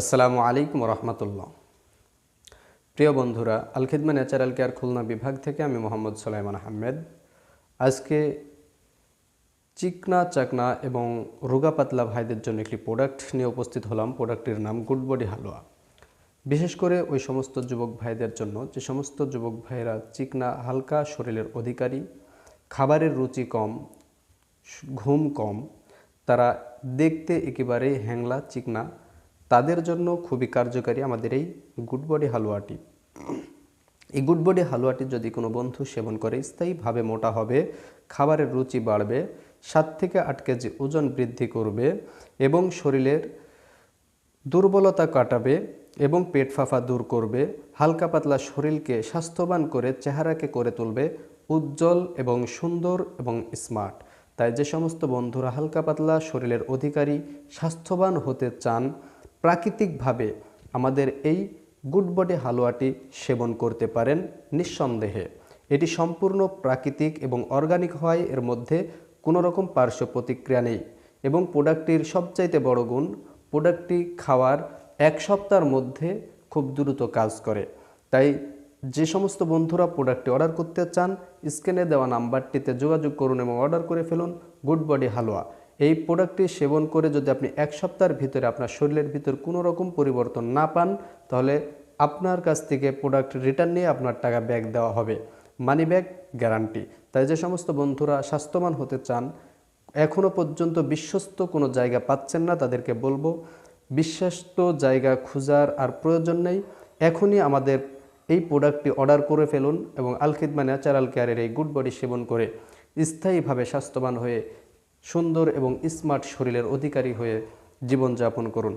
আসসালামু আলাইকুম রহমতুল্লাহ প্রিয় বন্ধুরা, আলখিদমা ন্যাচারাল কেয়ার খুলনা বিভাগ থেকে আমি মোহাম্মদ সোলাইমান আহমেদ। আজকে চিকনা, চাকনা এবং রোগা পাতলা ভাইদের জন্য একটি প্রোডাক্ট নিয়ে উপস্থিত হলাম। প্রোডাক্টটির নাম গুড বডি হালুয়া। বিশেষ করে ওই সমস্ত যুবক ভাইদের জন্য, যে সমস্ত যুবক ভাইরা চিকনা, হালকা, শরীরের অধিকারী, খাবারের রুচি কম, ঘুম কম, তারা দেখতে একেবারে হ্যাংলা, চিকনা তাদের জন্য খুবই কার্যকারী আমাদের এই গুড বডি হালুয়াটি। এই গুড বডি হালুয়াটি যদি কোনো বন্ধু সেবন করে, স্থায়ীভাবে মোটা হবে, খাবারের রুচি বাড়বে, সাত থেকে আট কেজি ওজন বৃদ্ধি করবে এবং শরীরের দুর্বলতা কাটাবে এবং পেট ফাঁফা দূর করবে, হালকা পাতলা শরীরকে স্বাস্থ্যবান করে, চেহারাকে করে তুলবে, উজ্জ্বল এবং সুন্দর এবং স্মার্ট তাই যে সমস্ত বন্ধুরা হালকা পাতলা শরীরের অধিকারী, স্বাস্থ্যবান হতে চান প্রাকৃতিকভাবে আমাদের এই গুড বডি হালুয়াটি সেবন করতে পারেন নিঃসন্দেহে। এটি সম্পূর্ণ প্রাকৃতিক এবং অর্গানিক হয়, এর মধ্যে কোনো রকম পার্শ্ব প্রতিক্রিয়া নেই এবং প্রোডাক্টটির সবচাইতে বড় গুণ, প্রোডাক্টটি খাওয়ার এক সপ্তাহের মধ্যে খুব দ্রুত কাজ করে। তাই যে সমস্ত বন্ধুরা প্রোডাক্টটি অর্ডার করতে চান, স্ক্রিনে দেওয়া নাম্বারটিতে যোগাযোগ করুন এবং অর্ডার করে ফেলুন গুড বডি হালুয়া। এই প্রোডাক্টটি সেবন করে যদি আপনি এক সপ্তাহের ভিতরে আপনার শরীরের ভিতর কোনো রকম পরিবর্তন না পান, তাহলে আপনার কাছ থেকে প্রোডাক্ট রিটার্ন নিয়ে আপনার টাকা ব্যাক দেওয়া হবে। মানি ব্যাক গ্যারান্টি তাই যে সমস্ত বন্ধুরা স্বাস্থ্যবান হতে চান এখনও পর্যন্ত বিশ্বস্ত কোনো জায়গা পাচ্ছেন না তাদেরকে বলব, বিশ্বস্ত জায়গা খোঁজার আর প্রয়োজন নেই। এখনই আমাদের এই প্রোডাক্টটি অর্ডার করে ফেলুন এবং আলখিদমা ন্যাচারাল কেয়ারের এই গুড বডি সেবন করে স্থায়ীভাবে স্বাস্থ্যবান হয়ে সুন্দর এবং স্মার্ট শরীরের অধিকারী হয়ে জীবনযাপন করুন।